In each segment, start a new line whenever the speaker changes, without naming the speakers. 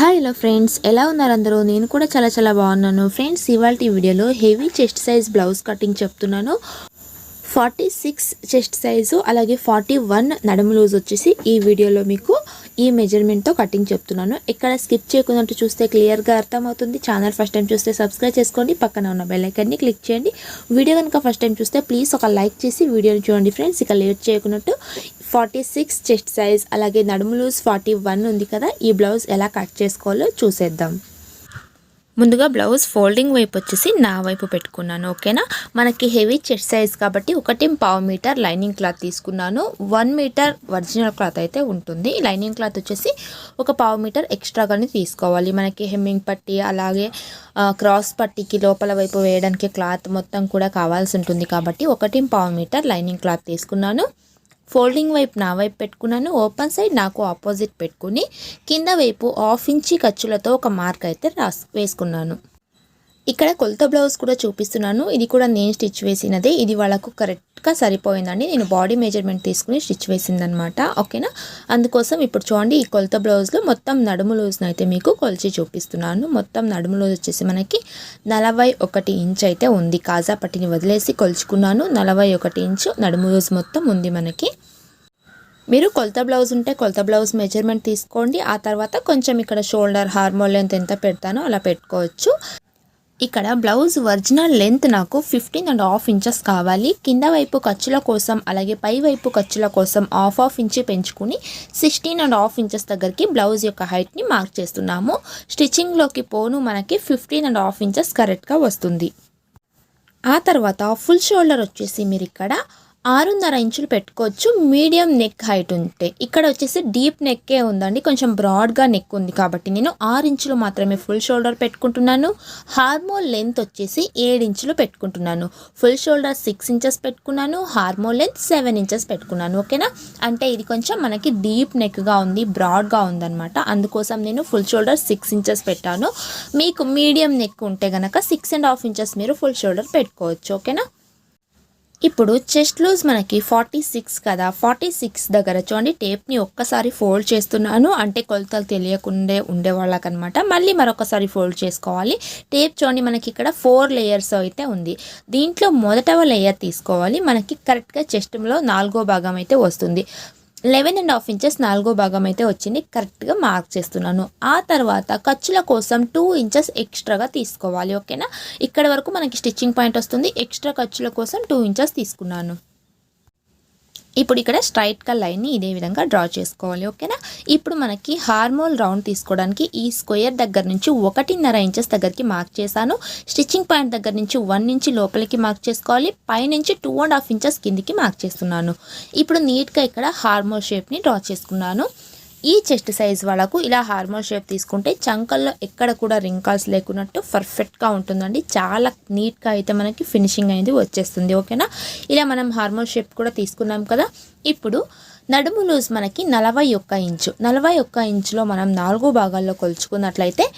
Hi hello friends. ఎలా ఉన్నారు అందరూ? నేను కూడా చాలా చాలా బాగున్నాను. ఫ్రెండ్స్ ఇవాళ వీడియోలో heavy chest size blouse cutting చెప్తున్నాను. ఫార్టీ సిక్స్ చెస్ట్ సైజు అలాగే ఫార్టీ వన్ నడుము లూజ్ వచ్చేసి ఈ వీడియోలో మీకు ఈ మెజర్మెంట్తో కటింగ్ చెప్తున్నాను. ఇక్కడ స్కిప్ చేయకుండా చూస్తే క్లియర్గా అర్థమవుతుంది. ఛానల్ ఫస్ట్ టైం చూస్తే సబ్స్క్రైబ్ చేసుకోండి. పక్కన ఉన్న బెల్లైకన్ని క్లిక్ చేయండి. వీడియో కనుక ఫస్ట్ టైం చూస్తే ప్లీజ్ ఒక లైక్ చేసి వీడియోని చూడండి ఫ్రెండ్స్. ఇక లేట్ చేయకున్నట్టు ఫార్టీ సిక్స్ చెస్ట్ సైజ్ అలాగే నడుము లూజ్ ఫార్టీ వన్ ఉంది కదా ఈ బ్లౌజ్ ఎలా కట్ చేసుకోవాలో చూసేద్దాం. ముందుగా బ్లౌజ్ ఫోల్డింగ్ వైపు వచ్చేసి నా వైపు పెట్టుకున్నాను ఓకేనా? మనకి హెవీ చెస్ట్ సైజ్ కాబట్టి ఒకటి పావు మీటర్ లైనింగ్ క్లాత్ తీసుకున్నాను. వన్ మీటర్ ఒరిజినల్ క్లాత్ అయితే ఉంటుంది. లైనింగ్ క్లాత్ వచ్చేసి ఒక పావు మీటర్ ఎక్స్ట్రాగానే తీసుకోవాలి. మనకి హెమ్మింగ్ పట్టి అలాగే క్రాస్ పట్టికి లోపల వైపు వేయడానికి క్లాత్ మొత్తం కూడా కావాల్సి ఉంటుంది కాబట్టి ఒకటి పావు మీటర్ లైనింగ్ క్లాత్ తీసుకున్నాను. ఫోల్డింగ్ వైపు నా వైపు పెట్టుకున్నాను ఓపెన్ సైడ్ నాకు ఆపోజిట్ పెట్టుకుని కింద వైపు హాఫ్ ఇంచి ఖర్చులతో ఒక మార్క్ అయితే రాస్ వేసుకున్నాను. ఇక్కడ కొలత బ్లౌజ్ కూడా చూపిస్తున్నాను. ఇది కూడా నేను స్టిచ్ వేసినదే. ఇది వాళ్ళకు కరెక్ట్గా సరిపోయిందండి నేను బాడీ మెజర్మెంట్ తీసుకుని స్టిచ్ వేసిందనమాట. ఓకేనా? అందుకోసం ఇప్పుడు చూడండి ఈ కొలత బ్లౌజ్లో మొత్తం నడుము లూజ్ను అయితే మీకు కొలిచి చూపిస్తున్నాను. మొత్తం నడుము లూజ్ వచ్చేసి మనకి నలభై ఒకటి ఇంచ్ అయితే ఉంది. కాజా పట్టిని వదిలేసి కొలుచుకున్నాను. నలభై ఒకటి ఇంచు నడుము లూజ్ మొత్తం ఉంది మనకి. మీరు కొలత బ్లౌజ్ ఉంటే కొలత బ్లౌజ్ మెజర్మెంట్ తీసుకోండి. ఆ తర్వాత కొంచెం ఇక్కడ షోల్డర్ హార్మోన్ లెంత్ ఎంత పెడతానో అలా పెట్టుకోవచ్చు. ఇక్కడ బ్లౌజ్ ఒరిజినల్ లెంత్ నాకు ఫిఫ్టీన్ అండ్ హాఫ్ ఇంచెస్ కావాలి. కింద వైపు ఖర్చుల కోసం అలాగే పై వైపు ఖర్చుల కోసం హాఫ్ హాఫ్ ఇంచ్ పెంచుకుని సిక్స్టీన్ అండ్ హాఫ్ ఇంచెస్ దగ్గరికి బ్లౌజ్ యొక్క హైట్ని మార్క్ చేస్తున్నాము. స్టిచ్చింగ్లోకి పోను మనకి ఫిఫ్టీన్ అండ్ హాఫ్ ఇంచెస్ కరెక్ట్గా వస్తుంది. ఆ తర్వాత ఫుల్ షోల్డర్ వచ్చేసి మీరు ఇక్కడ ఆరున్నర ఇంచులు పెట్టుకోవచ్చు. మీడియం నెక్ హైట్ ఉంటే. ఇక్కడ వచ్చేసి డీప్ నెక్కే ఉందండి. కొంచెం బ్రాడ్గా నెక్ ఉంది కాబట్టి నేను ఆరు ఇంచులు మాత్రమే ఫుల్ షోల్డర్ పెట్టుకుంటున్నాను. హార్మోన్ లెంత్ వచ్చేసి ఏడు ఇంచులు పెట్టుకుంటున్నాను. ఫుల్ షోల్డర్ సిక్స్ ఇంచెస్ పెట్టుకున్నాను. హార్మోన్ లెంత్ సెవెన్ ఇంచెస్ పెట్టుకున్నాను. ఓకేనా? అంటే ఇది కొంచెం మనకి డీప్ నెక్గా ఉంది బ్రాడ్గా ఉందన్నమాట. అందుకోసం నేను ఫుల్ షోల్డర్ సిక్స్ ఇంచెస్ పెట్టాను. మీకు మీడియం నెక్ ఉంటే కనుక సిక్స్ అండ్ హాఫ్ ఇంచెస్ మీరు ఫుల్ షోల్డర్ పెట్టుకోవచ్చు. ఓకేనా? ఇప్పుడు చెస్ట్ లూజ్ మనకి ఫార్టీ సిక్స్ కదా. ఫార్టీ సిక్స్ దగ్గర చూడండి టేప్ని ఒక్కసారి ఫోల్డ్ చేస్తున్నాను. అంటే కొలతలు తెలియకుండే ఉండేవాళ్ళకనమాట మళ్ళీ మరొకసారి ఫోల్డ్ చేసుకోవాలి. టేప్ చూడండి మనకి ఇక్కడ ఫోర్ లేయర్స్ అయితే ఉంది. దీంట్లో మొదటవ లేయర్ తీసుకోవాలి. మనకి కరెక్ట్గా చెస్ట్లో నాలుగో భాగం అయితే వస్తుంది. లెవెన్ అండ్ హాఫ్ ఇంచెస్ నాలుగో భాగం అయితే వచ్చింది. కరెక్ట్గా మార్క్ చేస్తున్నాను. ఆ తర్వాత ఖర్చుల కోసం టూ ఇంచెస్ ఎక్స్ట్రాగా తీసుకోవాలి. ఓకేనా ఇక్కడ వరకు మనకి స్టిచ్చింగ్ పాయింట్ వస్తుంది. ఎక్స్ట్రా ఖర్చుల కోసం టూ ఇంచెస్ తీసుకున్నాను. ఇప్పుడు ఇక్కడ స్ట్రైట్గా లైన్ని ఇదే విధంగా డ్రా చేసుకోవాలి ఓకేనా? ఇప్పుడు మనకి హార్మోల్ రౌండ్ తీసుకోవడానికి ఈ స్క్వేర్ దగ్గర నుంచి ఒకటిన్నర ఇంచెస్ దగ్గరికి మార్క్ చేశాను. స్టిచ్చింగ్ పాయింట్ దగ్గర నుంచి వన్ ఇంచ్ లోపలికి మార్క్ చేసుకోవాలి. పైనుంచి టూ అండ్ హాఫ్ ఇంచెస్ కిందికి మార్క్ చేస్తున్నాను. ఇప్పుడు నీట్గా ఇక్కడ హార్మోల్ షేప్ని డ్రా చేసుకున్నాను. ఈ చెస్ట్ సైజ్ వాళ్ళకు ఇలా హార్మోన్ షేప్ తీసుకుంటే చంకల్లో ఎక్కడ కూడా రింకాల్స్ లేకున్నట్టు పర్ఫెక్ట్గా ఉంటుందండి. చాలా నీట్గా అయితే మనకి ఫినిషింగ్ అనేది వచ్చేస్తుంది. ఓకేనా? ఇలా మనం హార్మోన్ షేప్ కూడా తీసుకున్నాం కదా? ఇప్పుడు నడుము లూజ్ మనకి నలభై ఒక్క ఇంచు. నలభై ఒక్క ఇంచులో మనం నాలుగు భాగాల్లో కొలుచుకున్నట్లయితే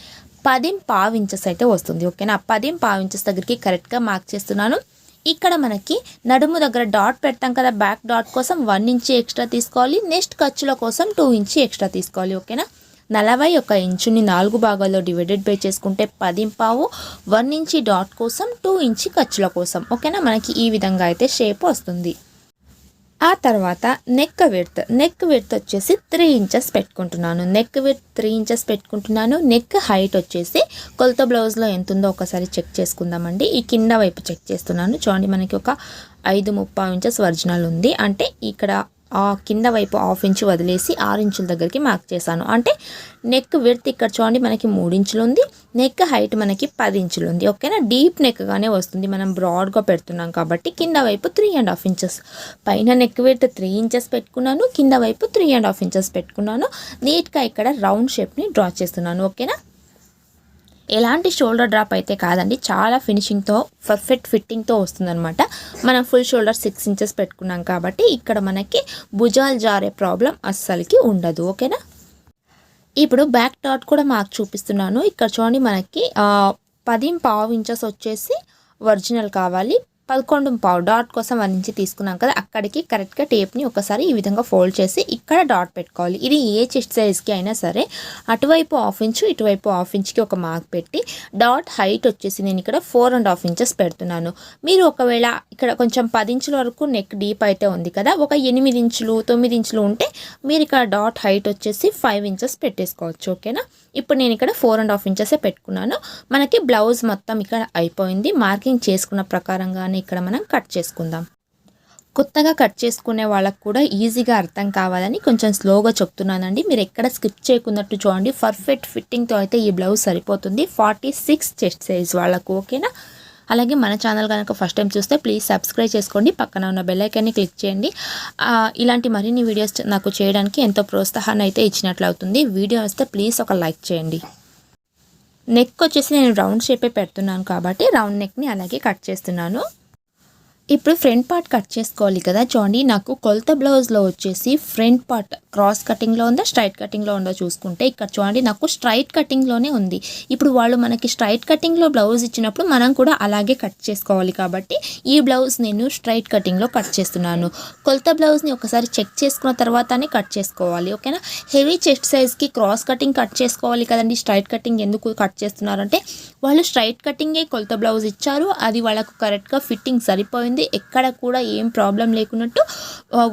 పదిం పావు ఇంచెస్ అయితే వస్తుంది. ఓకేనా? పదిం పావు ఇంచెస్ దగ్గరికి కరెక్ట్గా మార్క్ చేస్తున్నాను. ఇక్కడ మనకి నడుము దగ్గర డాట్ పెడతాం కదా బ్యాక్ డాట్ కోసం వన్ ఇంచి ఎక్స్ట్రా తీసుకోవాలి. నెక్స్ట్ ఖర్చుల కోసం టూ ఇంచి ఎక్స్ట్రా తీసుకోవాలి ఓకేనా నలభై ఒక ఇంచుని నాలుగు భాగాల్లో డివైడెడ్ బై చేసుకుంటే పదింపావు వన్ ఇంచి డాట్ కోసం టూ ఇంచి ఖర్చుల కోసం ఓకేనా మనకి ఈ విధంగా అయితే షేప్ వస్తుంది. ఆ తర్వాత నెక్ విడ్త్ నెక్ విడ్త్ వచ్చేసి త్రీ ఇంచెస్ పెట్టుకుంటున్నాను. నెక్ విడ్త్ త్రీ ఇంచెస్ పెట్టుకుంటున్నాను. నెక్ హైట్ వచ్చేసి కొలత బ్లౌజ్లో ఎంత ఉందో ఒకసారి చెక్ చేసుకుందామండి. ఈ కింద వైపు చెక్ చేస్తున్నాను. చూడండి మనకి ఒక ఐదు ముప్పై ఇంచెస్ ఒరిజినల్ ఉంది. అంటే ఇక్కడ కింద వైపు హాఫ్ ఇంచ్ వదిలేసి ఆరు ఇంచుల దగ్గరికి మార్క్ చేశాను. అంటే నెక్ విడత్ ఇక్కడ చూడండి మనకి మూడు ఇంచులు ఉంది. నెక్ హైట్ మనకి పది ఇంచులు ఉంది. ఓకేనా డీప్ నెక్గానే వస్తుంది. మనం బ్రాడ్గా పెడుతున్నాం కాబట్టి కింద వైపు త్రీ అండ్ హాఫ్ ఇంచెస్ పైన నెక్ విడత్ త్రీ ఇంచెస్ పెట్టుకున్నాను. కింద వైపు త్రీ అండ్ హాఫ్ ఇంచెస్ పెట్టుకున్నాను. నీట్గా ఇక్కడ రౌండ్ షేప్ని డ్రా చేస్తున్నాను. ఓకేనా ఎలాంటి షోల్డర్ డ్రాప్ అయితే కాదండి చాలా ఫినిషింగ్తో పర్ఫెక్ట్ ఫిట్టింగ్తో వస్తుందనమాట మనం ఫుల్ షోల్డర్ సిక్స్ ఇంచెస్ పెట్టుకున్నాం కాబట్టి ఇక్కడ మనకి భుజాలు జారే ప్రాబ్లం అస్సలకి ఉండదు ఓకేనా? ఇప్పుడు బ్యాక్ డాట్ కూడా మాకు చూపిస్తున్నాను. ఇక్కడ చూడండి మనకి పది పావు ఇంచెస్ వచ్చేసి ఒరిజినల్ కావాలి. పదకొండు పావు డాట్ కోసం వన్ ఇంచ్ తీసుకున్నాం కదా అక్కడికి కరెక్ట్గా టేప్ని ఒకసారి ఈ విధంగా ఫోల్డ్ చేసి ఇక్కడ డాట్ పెట్టుకోవాలి. ఇది ఏ చెస్ట్ సైజ్కి అయినా సరే అటువైపు హాఫ్ ఇంచు ఇటువైపు హాఫ్ ఇంచ్కి ఒక మార్క్ పెట్టి డాట్ హైట్ వచ్చేసి నేను ఇక్కడ ఫోర్ అండ్ హాఫ్ ఇంచెస్ పెడుతున్నాను. మీరు ఒకవేళ ఇక్కడ కొంచెం పది ఇంచుల వరకు నెక్ డీప్ అయితే ఉంది కదా ఒక ఎనిమిది ఇంచులు తొమ్మిది ఇంచులు ఉంటే మీరు ఇక్కడ డాట్ హైట్ వచ్చేసి ఫైవ్ ఇంచెస్ పెట్టేసుకోవచ్చు ఓకేనా? ఇప్పుడు నేను ఇక్కడ ఫోర్ అండ్ హాఫ్ ఇంచెసే పెట్టుకున్నాను. మనకి బ్లౌజ్ మొత్తం ఇక్కడ అయిపోయింది. మార్కింగ్ చేసుకున్న ప్రకారంగానే ఇక్కడ మనం కట్ చేసుకుందాం. కొత్తగా కట్ చేసుకునే వాళ్ళకు కూడా ఈజీగా అర్థం కావాలని కొంచెం స్లోగా చెప్తున్నానండి. మీరు ఎక్కడ స్కిప్ చేయకున్నట్టు చూడండి. పర్ఫెక్ట్ ఫిట్టింగ్తో అయితే ఈ బ్లౌజ్ సరిపోతుంది. ఫార్టీ సిక్స్ చెస్ట్ సైజ్ వాళ్ళకు ఓకేనా? అలాగే మన ఛానల్ కనుక ఫస్ట్ టైం చూస్తే ప్లీజ్ సబ్స్క్రైబ్ చేసుకోండి. పక్కన ఉన్న బెల్లైకాన్ని క్లిక్ చేయండి. ఇలాంటి మరిన్ని వీడియోస్ నాకు చేయడానికి ఎంతో ప్రోత్సాహాన్ని అయితే ఇచ్చినట్లు అవుతుంది. వీడియో వస్తే ప్లీజ్ ఒక లైక్ చేయండి. నెక్ వచ్చేసి నేను రౌండ్ షేపే పెడుతున్నాను కాబట్టి రౌండ్ నెక్ని అలాగే కట్ చేస్తున్నాను. ఇప్పుడు ఫ్రంట్ పార్ట్ కట్ చేసుకోవాలి కదా చూడండి నాకు కొలత బ్లౌజ్లో వచ్చేసి ఫ్రంట్ పార్ట్ క్రాస్ కటింగ్లో ఉందా స్ట్రైట్ కటింగ్లో ఉందో చూసుకుంటే ఇక్కడ చూడండి నాకు స్ట్రైట్ కటింగ్లోనే ఉంది. ఇప్పుడు వాళ్ళు మనకి స్ట్రైట్ కటింగ్లో బ్లౌజ్ ఇచ్చినప్పుడు మనం కూడా అలాగే కట్ చేసుకోవాలి కాబట్టి ఈ బ్లౌజ్ నేను స్ట్రైట్ కటింగ్లో కట్ చేస్తున్నాను. కొలత బ్లౌజ్ని ఒకసారి చెక్ చేసుకున్న తర్వాతనే కట్ చేసుకోవాలి ఓకేనా? హెవీ చెస్ట్ సైజ్కి క్రాస్ కటింగ్ కట్ చేసుకోవాలి కదండి స్ట్రైట్ కటింగ్ ఎందుకు కట్ చేస్తున్నారంటే వాళ్ళు స్ట్రైట్ కటింగే కొలత బ్లౌజ్ ఇచ్చారు అది వాళ్ళకు కరెక్ట్గా ఫిట్టింగ్ సరిపోయింది ఎక్కడ కూడా ఏం ప్రాబ్లం లేకున్నట్టు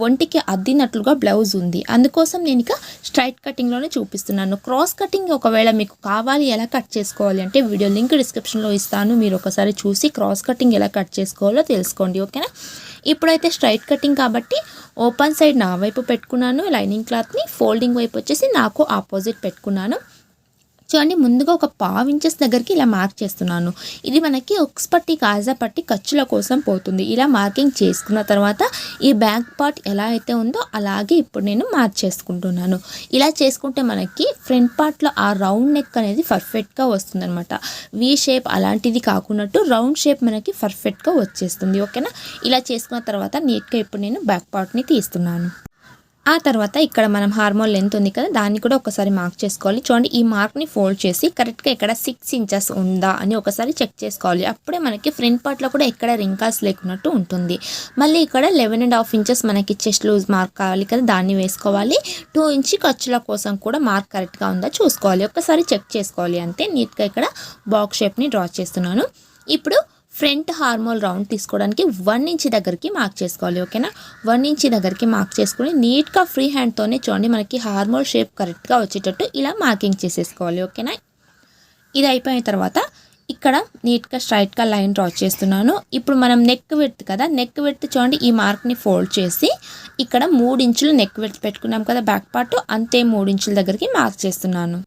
ఒంటికి అద్దినట్లుగా బ్లౌజ్ ఉంది. అందుకోసం నేను ఇక స్ట్రైట్ కటింగ్లోనే చూపిస్తున్నాను. క్రాస్ కటింగ్ ఒకవేళ మీకు కావాలి ఎలా కట్ చేసుకోవాలి అంటే వీడియో లింక్ డిస్క్రిప్షన్లో ఇస్తాను. మీరు ఒకసారి చూసి క్రాస్ కటింగ్ ఎలా కట్ చేసుకోవాలో తెలుసుకోండి. ఓకేనా? ఇప్పుడైతే స్ట్రైట్ కటింగ్ కాబట్టి ఓపెన్ సైడ్ నా వైపు పెట్టుకున్నాను. లైనింగ్ క్లాత్ని ఫోల్డింగ్ వైపు వచ్చేసి నాకు ఆపోజిట్ పెట్టుకున్నాను. చూడండి ముందుగా ఒక పావు ఇంచెస్ దగ్గరికి ఇలా మార్క్ చేస్తున్నాను. ఇది మనకి ఒక్స్ పట్టి కాజా పట్టి ఖర్చుల కోసం పోతుంది. ఇలా మార్కింగ్ చేసుకున్న తర్వాత ఈ బ్యాక్ పార్ట్ ఎలా అయితే ఉందో అలాగే ఇప్పుడు నేను మార్క్ చేసుకుంటున్నాను. ఇలా చేసుకుంటే మనకి ఫ్రంట్ పార్ట్లో ఆ రౌండ్ నెక్ అనేది పర్ఫెక్ట్గా వస్తుందన్నమాట. వి షేప్ అలాంటిది కాకున్నట్టు రౌండ్ షేప్ మనకి పర్ఫెక్ట్గా వచ్చేస్తుంది. ఓకేనా ఇలా చేసుకున్న తర్వాత నీట్గా ఇప్పుడు నేను బ్యాక్ పార్ట్ని తీస్తున్నాను. ఆ తర్వాత ఇక్కడ మనం హార్మోన్ లెంత్ ఉంది కదా దాన్ని కూడా ఒకసారి మార్క్ చేసుకోవాలి. చూడండి ఈ మార్క్ని ఫోల్డ్ చేసి కరెక్ట్గా ఇక్కడ సిక్స్ ఇంచెస్ ఉందా అని ఒకసారి చెక్ చేసుకోవాలి. అప్పుడే మనకి ఫ్రంట్ పార్ట్లో కూడా ఎక్కడ రింకాల్స్ లేకున్నట్టు ఉంటుంది. మళ్ళీ ఇక్కడ లెవెన్ అండ్ హాఫ్ ఇంచెస్ మనకి చెస్ట్ లూజ్ మార్క్ కావాలి కదా దాన్ని వేసుకోవాలి. టూ ఇంచ్ ఖర్చుల కోసం కూడా మార్క్ కరెక్ట్గా ఉందా చూసుకోవాలి. ఒకసారి చెక్ చేసుకోవాలి అంతే. నీట్గా ఇక్కడ బాక్స్ షేప్ని డ్రా చేస్తున్నాను. ఇప్పుడు ఫ్రంట్ హార్మోల్ రౌండ్ తీసుకోవడానికి వన్ ఇంచ్ దగ్గరికి మార్క్ చేసుకోవాలి ఓకేనా? వన్ ఇంచ్ దగ్గరికి మార్క్ చేసుకుని నీట్గా ఫ్రీ హ్యాండ్తోనే చూడండి మనకి హార్మోల్ షేప్ కరెక్ట్గా వచ్చేటట్టు ఇలా మార్కింగ్ చేసేసుకోవాలి ఓకేనా? ఇది అయిపోయిన తర్వాత ఇక్కడ నీట్గా స్ట్రైట్గా లైన్ డ్రా చేస్తున్నాను. ఇప్పుడు మనం నెక్ విడ్త్ కదా నెక్ విడ్త్ చూడండి ఈ మార్క్ని ఫోల్డ్ చేసి ఇక్కడ మూడు ఇంచులు నెక్ విడ్త్ పెట్టుకున్నాం కదా బ్యాక్ పార్ట్ అంతే మూడు ఇంచుల దగ్గరికి మార్క్ చేస్తున్నాను.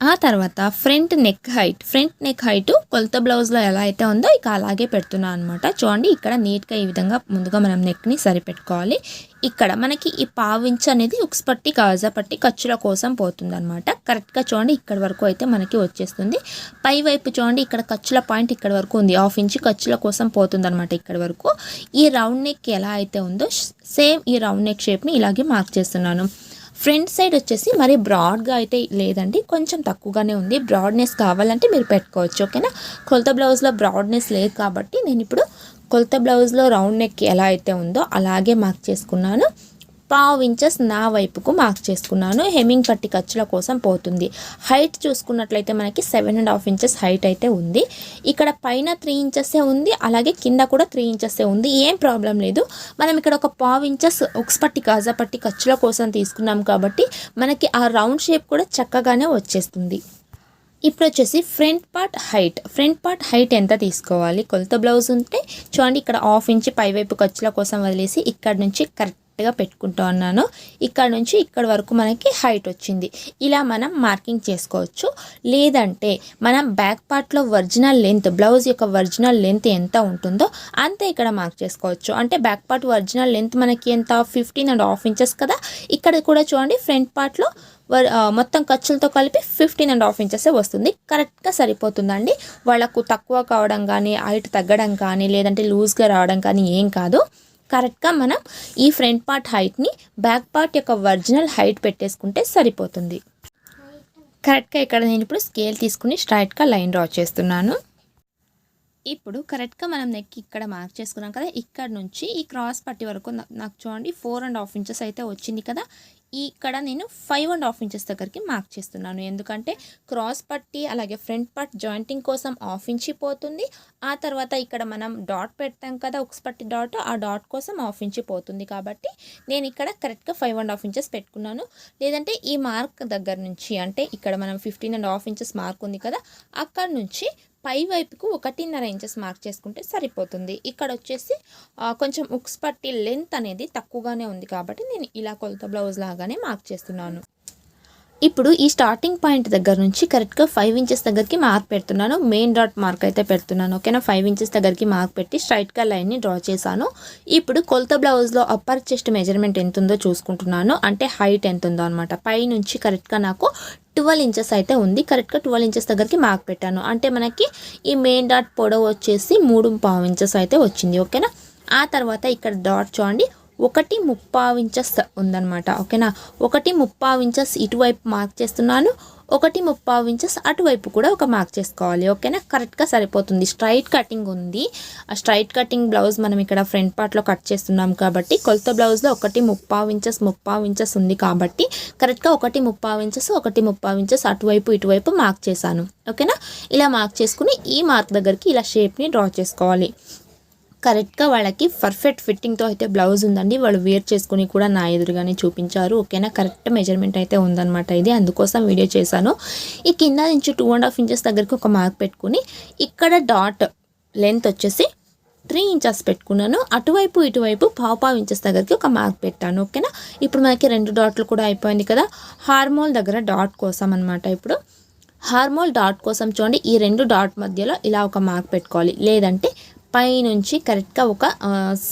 ఆ తర్వాత front neck height. Front neck height కొలత బ్లౌజ్లో ఎలా అయితే ఉందో ఇక అలాగే పెడుతున్నాను అనమాట చూడండి ఇక్కడ నీట్గా ఈ విధంగా ముందుగా మనం నెక్ని సరిపెట్టుకోవాలి. ఇక్కడ మనకి ఈ పావించ్ అనేది ఉక్స్ పట్టి కాజా పట్టి ఖర్చుల కోసం పోతుంది అనమాట కరెక్ట్గా చూడండి ఇక్కడ వరకు అయితే మనకి వచ్చేస్తుంది. పై వైపు చూడండి ఇక్కడ ఖర్చుల పాయింట్ ఇక్కడ వరకు ఉంది. హాఫ్ ఇంచ్ ఖర్చుల కోసం పోతుంది అనమాట ఇక్కడ వరకు. ఈ రౌండ్ నెక్ ఎలా అయితే ఉందో సేమ్ ఈ రౌండ్ నెక్ షేప్ని ఇలాగే మార్క్ చేస్తున్నాను. ఫ్రంట్ సైడ్ వచ్చేసి మరి బ్రాడ్గా అయితే లేదండి. కొంచెం తక్కువగానే ఉంది. బ్రాడ్నెస్ కావాలంటే మీరు పెట్టుకోవచ్చు ఓకేనా? కొలత బ్లౌజ్లో బ్రాడ్నెస్ లేదు కాబట్టి నేను ఇప్పుడు కొలత బ్లౌజ్లో రౌండ్ నెక్ ఎలా అయితే ఉందో అలాగే మార్క్ చేసుకున్నాను. పావు ఇంచెస్ నా వైపుకు మార్క్ చేసుకున్నాను. హెమ్మింగ్ పట్టి ఖర్చుల కోసం పోతుంది. హైట్ చూసుకున్నట్లయితే మనకి seven and half inches height అయితే ఉంది. ఇక్కడ పైన త్రీ ఇంచెస్సే ఉంది. అలాగే కింద కూడా త్రీ ఇంచెస్సే ఉంది. ఏం ప్రాబ్లం లేదు. మనం ఇక్కడ ఒక పావు ఇంచెస్ ఉక్స్ పట్టి కాజా పట్టి ఖర్చుల కోసం తీసుకున్నాం కాబట్టి మనకి ఆ రౌండ్ షేప్ కూడా చక్కగానే వచ్చేస్తుంది. ఇప్పుడు వచ్చేసి front part height front part height ఎంత తీసుకోవాలి? కొలత బ్లౌజ్ ఉంటే చూడండి ఇక్కడ హాఫ్ ఇంచ్ పైవైపు ఖర్చుల కోసం వదిలేసి ఇక్కడ నుంచి కరెక్ట్ కరెక్ట్గా పెట్టుకుంటూ ఉన్నాను. ఇక్కడ నుంచి ఇక్కడ వరకు మనకి హైట్ వచ్చింది. ఇలా మనం మార్కింగ్ చేసుకోవచ్చు. లేదంటే మనం బ్యాక్ పార్ట్లో ఒరిజినల్ లెంత్ బ్లౌజ్ యొక్క ఒరిజినల్ లెంత్ ఎంత ఉంటుందో అంతే ఇక్కడ మార్క్ చేసుకోవచ్చు. అంటే బ్యాక్ పార్ట్ ఒరిజినల్ లెంత్ మనకి ఎంత? ఫిఫ్టీన్ అండ్ హాఫ్ ఇంచెస్ కదా? ఇక్కడ కూడా చూడండి ఫ్రంట్ పార్ట్లో మొత్తం ఖర్చులతో కలిపి ఫిఫ్టీన్ అండ్ హాఫ్ ఇంచెసే వస్తుంది. కరెక్ట్గా సరిపోతుందండి. వాళ్ళకు తక్కువ కావడం కానీ హైట్ తగ్గడం కానీ లేదంటే లూజ్గా రావడం కానీ ఏం కాదు. కరెక్ట్గా మనం ఈ ఫ్రంట్ పార్ట్ హైట్ని బ్యాక్ పార్ట్ యొక్క ఒరిజినల్ హైట్ పెట్టేసుకుంటే సరిపోతుంది. కరెక్ట్గా ఇక్కడ నేను ఇప్పుడు స్కేల్ తీసుకుని స్ట్రైట్గా లైన్ డ్రా చేస్తున్నాను. ఇప్పుడు కరెక్ట్గా మనం నెక్ ఇక్కడ మార్క్ చేసుకున్నాం కదా ఇక్కడ నుంచి ఈ క్రాస్ పట్టి వరకు నాకు చూడండి ఫోర్ అండ్ హాఫ్ ఇంచెస్ అయితే వచ్చింది కదా. ఇక్కడ నేను ఫైవ్ అండ్ హాఫ్ ఇంచెస్ దగ్గరికి మార్క్ చేస్తున్నాను. ఎందుకంటే క్రాస్ పట్టి అలాగే ఫ్రంట్ పార్ట్ జాయింటింగ్ కోసం హాఫ్ ఇంచి పోతుంది. ఆ తర్వాత ఇక్కడ మనం డాట్ పెడతాం కదా ఉక్స్ పట్టి డాట్ ఆ డాట్ కోసం హాఫ్ ఇంచి పోతుంది కాబట్టి నేను ఇక్కడ కరెక్ట్గా ఫైవ్ అండ్ హాఫ్ ఇంచెస్ పెట్టుకున్నాను. లేదంటే ఈ మార్క్ దగ్గర నుంచి అంటే ఇక్కడ మనం fifteen and half inches mark ఉంది కదా అక్కడ నుంచి పై వైపుకు ఒకటిన్నర ఇంచెస్ మార్క్ చేసుకుంటే సరిపోతుంది. ఇక్కడ వచ్చేసి కొంచెం ఉక్స్ పట్టి లెంత్ అనేది తక్కువగానే ఉంది కాబట్టి నేను ఇలా కొలత బ్లౌజ్ లాగానే మార్క్ చేస్తున్నాను. ఇప్పుడు ఈ స్టార్టింగ్ పాయింట్ దగ్గర నుంచి కరెక్ట్గా ఫైవ్ ఇంచెస్ దగ్గరికి మార్క్ పెడుతున్నాను. మెయిన్ డాట్ మార్క్ అయితే పెడుతున్నాను. ఓకేనా ఫైవ్ ఇంచెస్ దగ్గరికి మార్క్ పెట్టి స్ట్రైట్గా లైన్ని డ్రా చేశాను. ఇప్పుడు కొలత బ్లౌజ్లో అప్పర్ చెస్ట్ మెజర్మెంట్ ఎంత ఉందో చూసుకుంటున్నాను. అంటే హైట్ ఎంత ఉందో అనమాట పై నుంచి కరెక్ట్గా నాకు ట్వెల్వ్ ఇంచెస్ అయితే ఉంది. కరెక్ట్గా ట్వెల్వ్ ఇంచెస్ దగ్గరికి మార్క్ పెట్టాను. అంటే మనకి ఈ మెయిన్ డాట్ పొడవు వచ్చేసి మూడు పావు ఇంచెస్ అయితే వచ్చింది. ఓకేనా ఆ తర్వాత ఇక్కడ డాట్ చూడండి. ఒకటి ముప్పావు ఇంచెస్ ఉందన్నమాట ఓకేనా? ఒకటి ముప్పావు ఇంచెస్ ఇటువైపు మార్క్ చేస్తున్నాను ఒకటి ముప్పావు ఇంచెస్ అటువైపు కూడా ఒక మార్క్ చేసుకోవాలి ఓకేనా? కరెక్ట్గా సరిపోతుంది. స్ట్రైట్ కటింగ్ ఉంది. ఆ స్ట్రైట్ కటింగ్ బ్లౌజ్ మనం ఇక్కడ ఫ్రంట్ పార్ట్లో కట్ చేస్తున్నాం కాబట్టి కొలత బ్లౌజ్లో ఒకటి ముప్పావు ఇంచెస్ ముప్పావు ఇంచెస్ ఉంది కాబట్టి కరెక్ట్గా ఒకటి ముప్పావు ఇంచెస్ ఒకటి ముప్పావు ఇంచెస్ అటువైపు ఇటువైపు మార్క్ చేశాను ఓకేనా? ఇలా మార్క్ చేసుకుని ఈ మార్క్ దగ్గరికి ఇలా షేప్ని డ్రా చేసుకోవాలి. కరెక్ట్గా వాళ్ళకి పర్ఫెక్ట్ ఫిట్టింగ్తో అయితే బ్లౌజ్ ఉందండి. వాళ్ళు వేర్ చేసుకుని కూడా నా ఎదురుగానే చూపించారు. ఓకేనా? కరెక్ట్ మెజర్మెంట్ అయితే ఉందన్నమాట ఇది. అందుకోసం వీడియో చేశాను. ఈ కింద నుంచి టూ అండ్ హాఫ్ ఇంచెస్ దగ్గరికి ఒక మార్క్ పెట్టుకుని ఇక్కడ డాట్ లెంత్ వచ్చేసి త్రీ ఇంచెస్ పెట్టుకున్నాను. అటువైపు ఇటువైపు పావు ఇంచెస్ దగ్గరికి ఒక మార్క్ పెట్టాను. ఓకేనా? ఇప్పుడు మనకి రెండు డాట్లు కూడా అయిపోయింది కదా. హార్మోల్ దగ్గర డాట్ కోసం అనమాట ఇప్పుడు. హార్మోల్ డాట్ కోసం చూడండి. ఈ రెండు డాట్ మధ్యలో ఇలా ఒక మార్క్ పెట్టుకోవాలి. లేదంటే పై నుంచి కరెక్ట్గా ఒక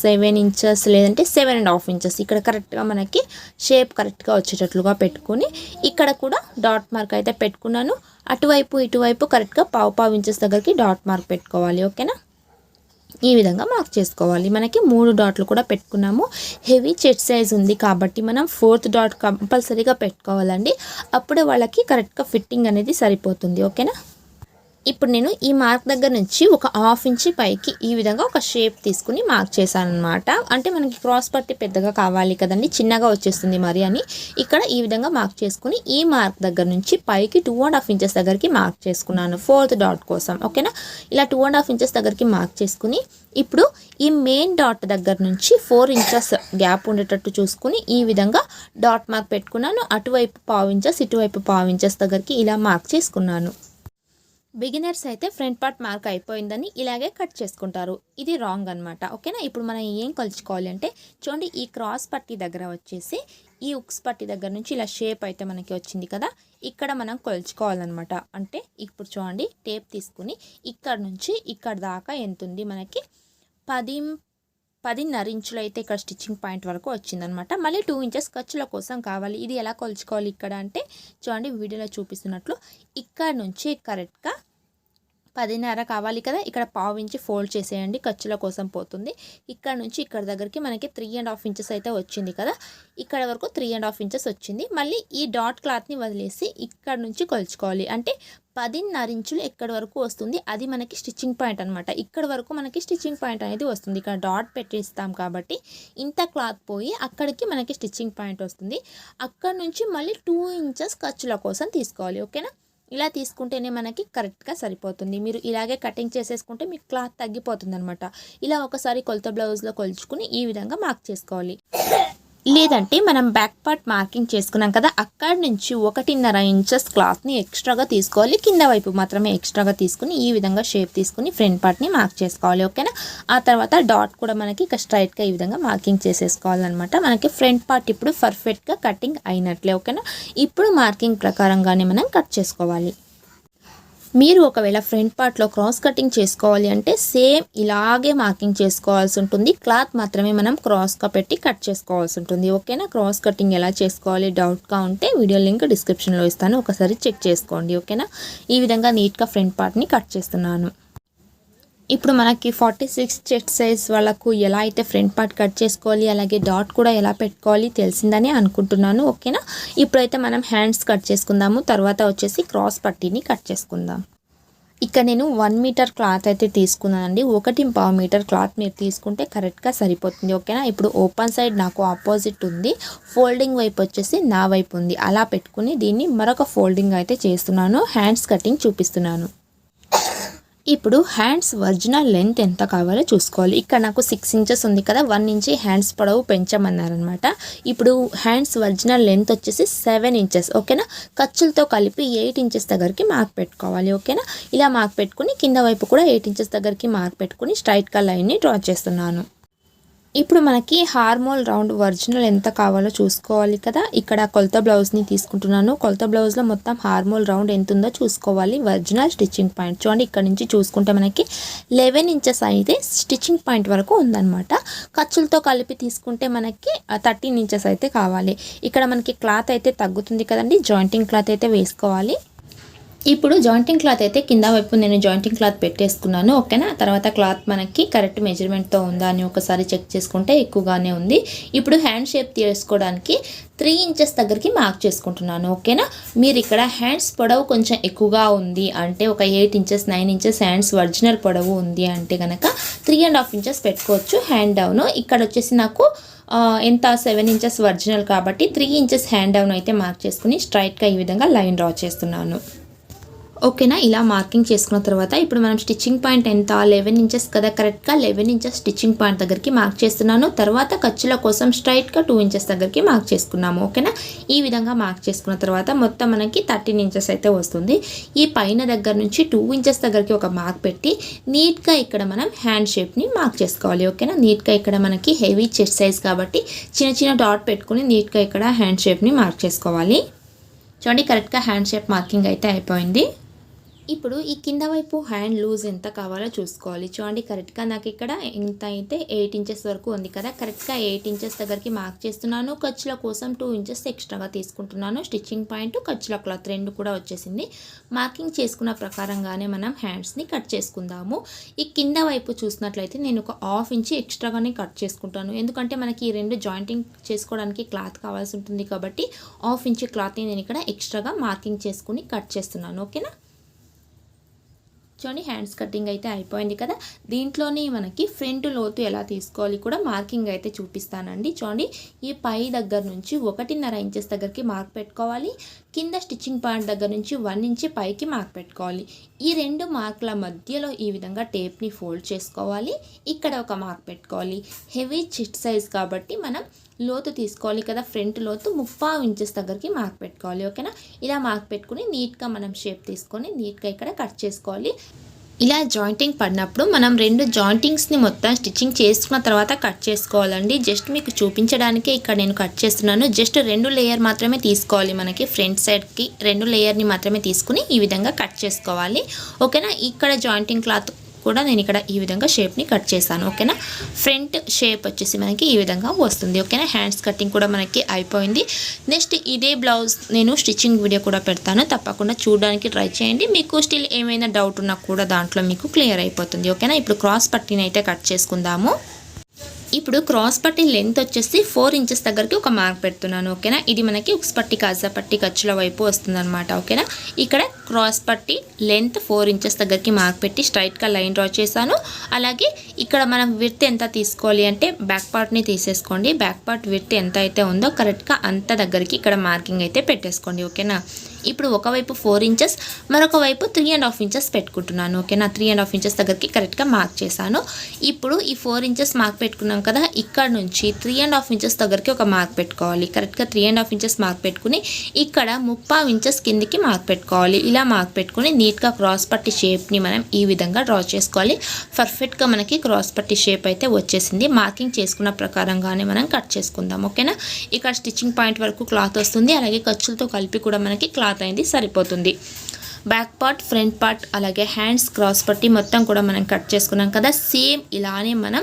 సెవెన్ ఇంచెస్ లేదంటే సెవెన్ అండ్ హాఫ్ ఇంచెస్ ఇక్కడ కరెక్ట్గా మనకి షేప్ కరెక్ట్గా వచ్చేటట్లుగా పెట్టుకొని ఇక్కడ కూడా డాట్ మార్క్ అయితే పెట్టుకున్నాను. అటువైపు ఇటువైపు కరెక్ట్గా పావు పావు ఇంచెస్ దగ్గరికి డాట్ మార్క్ పెట్టుకోవాలి ఓకేనా? ఈ విధంగా మార్క్ చేసుకోవాలి. మనకి మూడు డాట్లు కూడా పెట్టుకున్నాము. హెవీ చెట్ సైజ్ ఉంది కాబట్టి మనం ఫోర్త్ డాట్ కంపల్సరీగా పెట్టుకోవాలండి. అప్పుడే వాళ్ళకి కరెక్ట్గా ఫిట్టింగ్ అనేది సరిపోతుంది ఓకేనా? ఇప్పుడు నేను ఈ మార్క్ దగ్గర నుంచి ఒక హాఫ్ ఇంచి పైకి ఈ విధంగా ఒక షేప్ తీసుకుని మార్క్ చేశాను అనమాట అంటే మనకి క్రాస్ పట్టి పెద్దగా కావాలి కదండి చిన్నగా వచ్చేస్తుంది మరి అని. ఇక్కడ ఈ విధంగా మార్క్ చేసుకుని ఈ మార్క్ దగ్గర నుంచి పైకి టూ అండ్ హాఫ్ ఇంచెస్ దగ్గరికి మార్క్ చేసుకున్నాను ఫోర్త్ డాట్ కోసం. ఓకేనా ఇలా టూ అండ్ హాఫ్ ఇంచెస్ దగ్గరికి మార్క్ చేసుకుని ఇప్పుడు ఈ మెయిన్ డాట్ దగ్గర నుంచి ఫోర్ ఇంచెస్ గ్యాప్ ఉండేటట్టు చూసుకుని ఈ విధంగా డాట్ మార్క్ పెట్టుకున్నాను. అటువైపు పావు ఇంచెస్ ఇటువైపు పావు ఇంచెస్ దగ్గరికి ఇలా మార్క్ చేసుకున్నాను. బిగినర్స్ అయితే ఫ్రంట్ పార్ట్ మార్క్ అయిపోయిందని ఇలాగే కట్ చేసుకుంటారు. ఇది రాంగ్ అనమాట ఓకేనా? ఇప్పుడు మనం ఏం కొలుచుకోవాలి అంటే చూడండి ఈ క్రాస్ పట్టి దగ్గర వచ్చేసి ఈ ఉక్స్ పట్టి దగ్గర నుంచి ఇలా షేప్ అయితే మనకి వచ్చింది కదా ఇక్కడ మనం కొలుచుకోవాలన్నమాట. అంటే ఇప్పుడు చూడండి టేప్ తీసుకుని ఇక్కడ నుంచి ఇక్కడ దాకా ఎంత ఉంది మనకి? పది పదిన్నర ఇంచులు అయితే ఇక్కడ స్టిచ్చింగ్ పాయింట్ వరకు వచ్చిందనమాట. మళ్ళీ టూ ఇంచెస్ ఖర్చుల కోసం కావాలి. ఇది ఎలా కొలుచుకోవాలి ఇక్కడ అంటే చూడండి వీడియోలో చూపిస్తున్నట్లు ఇక్కడ నుంచి కరెక్ట్గా పదిన్నర కావాలి కదా ఇక్కడ పావు ఇంచి ఫోల్డ్ చేసేయండి ఖర్చుల కోసం పోతుంది. ఇక్కడ నుంచి ఇక్కడ దగ్గరికి మనకి త్రీ అండ్ హాఫ్ ఇంచెస్ అయితే వచ్చింది కదా ఇక్కడ వరకు త్రీ అండ్ హాఫ్ ఇంచెస్ వచ్చింది. మళ్ళీ ఈ డాట్ క్లాత్ని వదిలేసి ఇక్కడ నుంచి కొలుచుకోవాలి. అంటే పదిన్నర ఇంచులు ఎక్కడి వరకు వస్తుంది. అది మనకి స్టిచ్చింగ్ పాయింట్ అనమాట ఇక్కడ వరకు మనకి స్టిచ్చింగ్ పాయింట్ అనేది వస్తుంది. ఇక్కడ డాట్ పెట్టిస్తాం కాబట్టి ఇంత క్లాత్ పోయి అక్కడికి మనకి స్టిచ్చింగ్ పాయింట్ వస్తుంది. అక్కడ నుంచి మళ్ళీ టూ ఇంచెస్ ఖర్చుల కోసం తీసుకోవాలి. ఓకేనా? ఇలా తీసుకుంటేనే మనకి కరెక్ట్గా సరిపోతుంది. మీరు ఇలాగే కటింగ్ చేసేసుకుంటే మీకు క్లాత్ తగ్గిపోతుంది అనమాట ఇలా ఒకసారి కొలత బ్లౌజ్లో కొలుచుకుని ఈ విధంగా మార్క్ చేసుకోవాలి. లేదంటే మనం బ్యాక్ పార్ట్ మార్కింగ్ చేసుకున్నాం కదా అక్కడి నుంచి ఒకటిన్నర ఇంచెస్ క్లాత్ని ఎక్స్ట్రాగా తీసుకోవాలి. కింద వైపు మాత్రమే ఎక్స్ట్రాగా తీసుకుని ఈ విధంగా షేప్ తీసుకుని ఫ్రంట్ పార్ట్ని మార్క్ చేసుకోవాలి ఓకేనా ఆ తర్వాత డాట్ కూడా మనకి ఇక స్ట్రైట్గా ఈ విధంగా మార్కింగ్ చేసేసుకోవాలన్నమాట. మనకి ఫ్రంట్ పార్ట్ ఇప్పుడు పర్ఫెక్ట్గా కటింగ్ అయినట్లే ఓకేనా ఇప్పుడు మార్కింగ్ ప్రకారంగానే మనం కట్ చేసుకోవాలి. మీరు ఒకవేళ ఫ్రంట్ పార్ట్లో క్రాస్ కటింగ్ చేసుకోవాలి అంటే సేమ్ ఇలాగే మార్కింగ్ చేసుకోవాల్సి ఉంటుంది. క్లాత్ మాత్రమే మనం క్రాస్గా పెట్టి కట్ చేసుకోవాల్సి ఉంటుంది. ఓకేనా? క్రాస్ కటింగ్ ఎలా చేసుకోవాలి? డౌట్గా ఉంటే వీడియో లింక్ డిస్క్రిప్షన్లో ఇస్తాను. ఒకసారి చెక్ చేసుకోండి. ఓకేనా? ఈ విధంగా నీట్గా ఫ్రంట్ పార్ట్ని కట్ చేస్తున్నాను. ఇప్పుడు మనకి ఫార్టీ సిక్స్ చెస్ట్ సైజ్ వాళ్ళకు ఎలా అయితే ఫ్రంట్ పార్ట్ కట్ చేసుకోవాలి అలాగే డాట్ కూడా ఎలా పెట్టుకోవాలి తెలిసిందని అనుకుంటున్నాను ఓకేనా? ఇప్పుడైతే మనం హ్యాండ్స్ కట్ చేసుకుందాము తర్వాత వచ్చేసి క్రాస్ పట్టీని కట్ చేసుకుందాం. ఇక్కడ నేను వన్ మీటర్ క్లాత్ అయితే తీసుకున్నానండి ఒకటి పావు మీటర్ క్లాత్ మీరు తీసుకుంటే కరెక్ట్గా సరిపోతుంది ఓకేనా? ఇప్పుడు ఓపెన్ సైడ్ నాకు ఆపోజిట్ ఉంది ఫోల్డింగ్ వైపు వచ్చేసి నా వైపు ఉంది అలా పెట్టుకుని దీన్ని మరొక ఫోల్డింగ్ అయితే చేస్తున్నాను హ్యాండ్స్ కటింగ్ చూపిస్తున్నాను. ఇప్పుడు హ్యాండ్స్ ఒరిజినల్ లెంత్ ఎంత కావాలో చూసుకోవాలి. ఇక్కడ నాకు సిక్స్ ఇంచెస్ ఉంది కదా వన్ ఇంచి హ్యాండ్స్ పొడవు పెంచమన్నారనమాట ఇప్పుడు హ్యాండ్స్ ఒరిజినల్ లెంత్ వచ్చేసి సెవెన్ ఇంచెస్ ఓకేనా? ఖర్చులతో కలిపి ఎయిట్ ఇంచెస్ దగ్గరికి మార్క్ పెట్టుకోవాలి ఓకేనా? ఇలా మార్క్ పెట్టుకుని కింద వైపు కూడా ఎయిట్ ఇంచెస్ దగ్గరికి మార్క్ పెట్టుకుని స్ట్రైట్గా లైన్ని డ్రా చేస్తున్నాను. ఇప్పుడు మనకి హార్మోల్ రౌండ్ ఒరిజినల్ ఎంత కావాలో చూసుకోవాలి కదా. ఇక్కడ కొలత బ్లౌజ్ని తీసుకుంటున్నాను. కొలత బ్లౌజ్లో మొత్తం హార్మోల్ రౌండ్ ఎంత ఉందో చూసుకోవాలి. ఒరిజినల్ స్టిచ్చింగ్ పాయింట్ చూడండి ఇక్కడ నుంచి చూసుకుంటే మనకి లెవెన్ ఇంచెస్ అయితే స్టిచ్చింగ్ పాయింట్ వరకు ఉందన్నమాట. ఖర్చులతో కలిపి తీసుకుంటే మనకి థర్టీన్ ఇంచెస్ అయితే కావాలి. ఇక్కడ మనకి క్లాత్ అయితే తగ్గుతుంది కదండి. జాయింటింగ్ క్లాత్ అయితే వేసుకోవాలి. ఇప్పుడు జాయింటింగ్ క్లాత్ అయితే కింద వైపు నేను జాయింటింగ్ క్లాత్ పెట్టేసుకున్నాను ఓకేనా? తర్వాత క్లాత్ మనకి కరెక్ట్ మెజర్మెంట్తో ఉందా అని ఒకసారి చెక్ చేసుకుంటే ఎక్కువగానే ఉంది. ఇప్పుడు హ్యాండ్ షేప్ తీసుకోవడానికి త్రీ ఇంచెస్ దగ్గరికి మార్క్ చేసుకుంటున్నాను ఓకేనా? మీరు ఇక్కడ హ్యాండ్స్ పొడవు కొంచెం ఎక్కువగా ఉంది అంటే ఒక eight inches nine inches hands original పొడవు ఉంది అంటే కనుక త్రీ అండ్ హాఫ్ ఇంచెస్ పెట్టుకోవచ్చు హ్యాండ్ డౌన్. ఇక్కడ వచ్చేసి నాకు ఎంత? సెవెన్ ఇంచెస్ ఒరిజినల్ కాబట్టి త్రీ ఇంచెస్ హ్యాండ్ డౌన్ అయితే మార్క్ చేసుకుని స్ట్రైట్గా ఈ విధంగా లైన్ డ్రా చేస్తున్నాను. ఓకేనా? ఇలా మార్కింగ్ చేసుకున్న తర్వాత ఇప్పుడు మనం స్టిచ్చింగ్ పాయింట్ ఎంత? లెవెన్ ఇంచెస్ కదా కరెక్ట్గా లెవెన్ ఇంచెస్ స్టిచ్చింగ్ పాయింట్ దగ్గరికి మార్క్ చేస్తున్నాను. తర్వాత ఖర్చుల కోసం స్ట్రైట్గా టూ ఇంచెస్ దగ్గరికి మార్క్ చేసుకున్నాము. ఓకేనా? ఈ విధంగా మార్క్ చేసుకున్న తర్వాత మొత్తం మనకి థర్టీన్ ఇంచెస్ అయితే వస్తుంది. ఈ పైన దగ్గర నుంచి టూ ఇంచెస్ దగ్గరికి ఒక మార్క్ పెట్టి నీట్గా ఇక్కడ మనం హ్యాండ్ షేప్ని మార్క్ చేసుకోవాలి. ఓకేనా? నీట్గా ఇక్కడ మనకి హెవీ చెస్ట్ సైజ్ కాబట్టి చిన్న చిన్న డాట్ పెట్టుకుని నీట్గా ఇక్కడ హ్యాండ్ షేప్ని మార్క్ చేసుకోవాలి. చూడండి కరెక్ట్గా హ్యాండ్ షేప్ మార్కింగ్ అయితే అయిపోయింది. ఇప్పుడు ఈ కింద వైపు హ్యాండ్ లూజ్ ఎంత కావాలో చూసుకోవాలి. చూడండి కరెక్ట్గా నాకు ఇక్కడ ఎంత అయితే ఎయిట్ ఇంచెస్ వరకు ఉంది కదా. కరెక్ట్గా ఎయిట్ ఇంచెస్ దగ్గరికి మార్క్ చేస్తున్నాను. ఖర్చుల కోసం టూ ఇంచెస్ ఎక్స్ట్రాగా తీసుకుంటున్నాను. స్టిచ్చింగ్ పాయింట్ ఖర్చుల క్లాత్ రెండు కూడా వచ్చేసింది. మార్కింగ్ చేసుకున్న ప్రకారంగానే మనం హ్యాండ్స్ని కట్ చేసుకుందాము. ఈ కింద వైపు చూసినట్లయితే నేను ఒక హాఫ్ ఇంచ్ ఎక్స్ట్రాగానే కట్ చేసుకుంటాను. ఎందుకంటే మనకి ఈ రెండు జాయింటింగ్ చేసుకోవడానికి క్లాత్ కావాల్సి ఉంటుంది కాబట్టి హాఫ్ ఇంచ్ క్లాత్ని నేను ఇక్కడ ఎక్స్ట్రాగా మార్కింగ్ చేసుకుని కట్ చేస్తున్నాను. ఓకేనా? చూడండి హ్యాండ్స్ కటింగ్ అయితే అయిపోయింది కదా. దీంట్లోనే మనకి ఫ్రంట్ లోతు ఎలా తీసుకోవాలి కూడా మార్కింగ్ అయితే చూపిస్తానండి. చూడండి ఈ పై దగ్గర నుంచి ఒకటిన్నర ఇంచెస్ దగ్గరికి మార్క్ పెట్టుకోవాలి. కింద స్టిచ్చింగ్ పాయింట్ దగ్గర నుంచి వన్ ఇంచ్ పైకి మార్క్ పెట్టుకోవాలి. ఈ రెండు మార్కుల మధ్యలో ఈ విధంగా టేప్ని ఫోల్డ్ చేసుకోవాలి. ఇక్కడ ఒక మార్క్ పెట్టుకోవాలి. హెవీ చిట్ సైజ్ కాబట్టి మనం లోతు తీసుకోవాలి కదా ఫ్రంట్ లోతు ముప్పా ఇంచెస్ దగ్గరికి మార్క్ పెట్టుకోవాలి ఓకేనా? ఇలా మార్క్ పెట్టుకుని నీట్గా మనం షేప్ తీసుకొని నీట్గా ఇక్కడ కట్ చేసుకోవాలి. ఇలా జాయింటింగ్ పడినప్పుడు మనం రెండు జాయింటింగ్స్ని మొత్తం స్టిచ్చింగ్ చేసుకున్న తర్వాత కట్ చేసుకోవాలండి. జస్ట్ మీకు చూపించడానికే ఇక్కడ నేను కట్ చేస్తున్నాను. జస్ట్ రెండు లేయర్ మాత్రమే తీసుకోవాలి మనకి. ఫ్రంట్ సైడ్కి రెండు లేయర్ని మాత్రమే తీసుకుని ఈ విధంగా కట్ చేసుకోవాలి. ఓకేనా? ఇక్కడ జాయింటింగ్ క్లాత్ కూడా నేను ఇక్కడ ఈ విధంగా షేప్ని కట్ చేశాను ఓకేనా ఫ్రంట్ షేప్ వచ్చేసి మనకి ఈ విధంగా వస్తుంది ఓకేనా హ్యాండ్స్ కటింగ్ కూడా మనకి అయిపోయింది. నెక్స్ట్ ఇదే బ్లౌజ్ నేను స్టిచ్చింగ్ వీడియో కూడా పెడతాను తప్పకుండా చూడడానికి ట్రై చేయండి. మీకు స్టిల్ ఏమైనా డౌట్ ఉన్నా కూడా దాంట్లో మీకు క్లియర్ అయిపోతుంది ఓకేనా ఇప్పుడు క్రాస్ పట్టిని అయితే కట్ చేసుకుందాము. ఇప్పుడు క్రాస్ పట్టి లెంత్ వచ్చేసి ఫోర్ ఇంచెస్ దగ్గరికి ఒక మార్క్ పెడుతున్నాను ఓకేనా? ఇది మనకి ఉక్స్ పట్టి కాజా పట్టి ఖర్చుల వైపు వస్తుందన్నమాట ఓకేనా? ఇక్కడ క్రాస్ పట్టి లెంత్ ఫోర్ ఇంచెస్ దగ్గరికి మార్క్ పెట్టి స్ట్రైట్గా లైన్ డ్రా చేశాను. అలాగే ఇక్కడ మనం విర్త్ ఎంత తీసుకోవాలి అంటే బ్యాక్ పార్ట్ని తీసేసుకోండి. బ్యాక్ పార్ట్ విర్త్ ఎంత అయితే ఉందో కరెక్ట్గా అంత దగ్గరికి ఇక్కడ మార్కింగ్ అయితే పెట్టేసుకోండి ఓకేనా? ఇప్పుడు ఒకవైపు ఫోర్ ఇంచెస్ మరొక వైపు త్రీ అండ్ హాఫ్ ఇంచెస్ పెట్టుకుంటున్నాను. ఓకేనా త్రీ అండ్ హాఫ్ ఇంచెస్ దగ్గరికి కరెక్ట్గా మార్క్ చేశాను. ఇప్పుడు ఈ ఫోర్ ఇంచెస్ మార్క్ పెట్టుకున్నాం కదా ఇక్కడ నుంచి త్రీ అండ్ హాఫ్ ఇంచెస్ దగ్గరికి ఒక మార్క్ పెట్టుకోవాలి. కరెక్ట్గా three and half inches mark పెట్టుకుని ఇక్కడ ముప్పై ఇంచెస్ కిందికి మార్క్ పెట్టుకోవాలి. ఇలా మార్క్ పెట్టుకుని నీట్గా క్రాస్ పట్టి షేప్ని మనం ఈ విధంగా డ్రా చేసుకోవాలి. పర్ఫెక్ట్గా మనకి క్రాస్ పట్టి షేప్ అయితే వచ్చేసింది. మార్కింగ్ చేసుకున్న ప్రకారంగానే మనం కట్ చేసుకుందాం. ఓకేనా ఇక్కడ స్టిచ్చింగ్ పాయింట్ వరకు క్లాత్ వస్తుంది. అలాగే ఖర్చులతో కలిపి కూడా మనకి క్లాత్ అయింది సరిపోతుంది. బ్యాక్ పార్ట్ ఫ్రంట్ పార్ట్ అలాగే హ్యాండ్స్ క్రాస్ పట్టి మొత్తం కూడా మనం కట్ చేసుకున్నాం కదా. సేమ్ ఇలానే మనం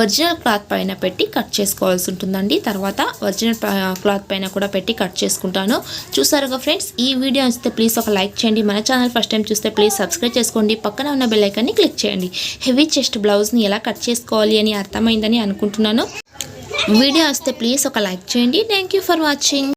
ఒరిజినల్ క్లాత్ పైన పెట్టి కట్ చేసుకోవాల్సి ఉంటుందండి. తర్వాత ఒరిజినల్ క్లాత్ పైన కూడా పెట్టి కట్ చేసుకుంటాను. చూసారుగా ఫ్రెండ్స్ ఈ వీడియో వస్తే ప్లీజ్ ఒక లైక్ చేయండి. మన ఛానల్ ఫస్ట్ టైం చూస్తే ప్లీజ్ సబ్స్క్రైబ్ చేసుకోండి. పక్కన ఉన్న బెల్లైకాన్ని క్లిక్ చేయండి. హెవీ చెస్ట్ బ్లౌజ్ని ఎలా కట్ చేసుకోవాలి అని అర్థమైందని అనుకుంటున్నాను. వీడియో వస్తే ప్లీజ్ ఒక లైక్ చేయండి. Thank for watching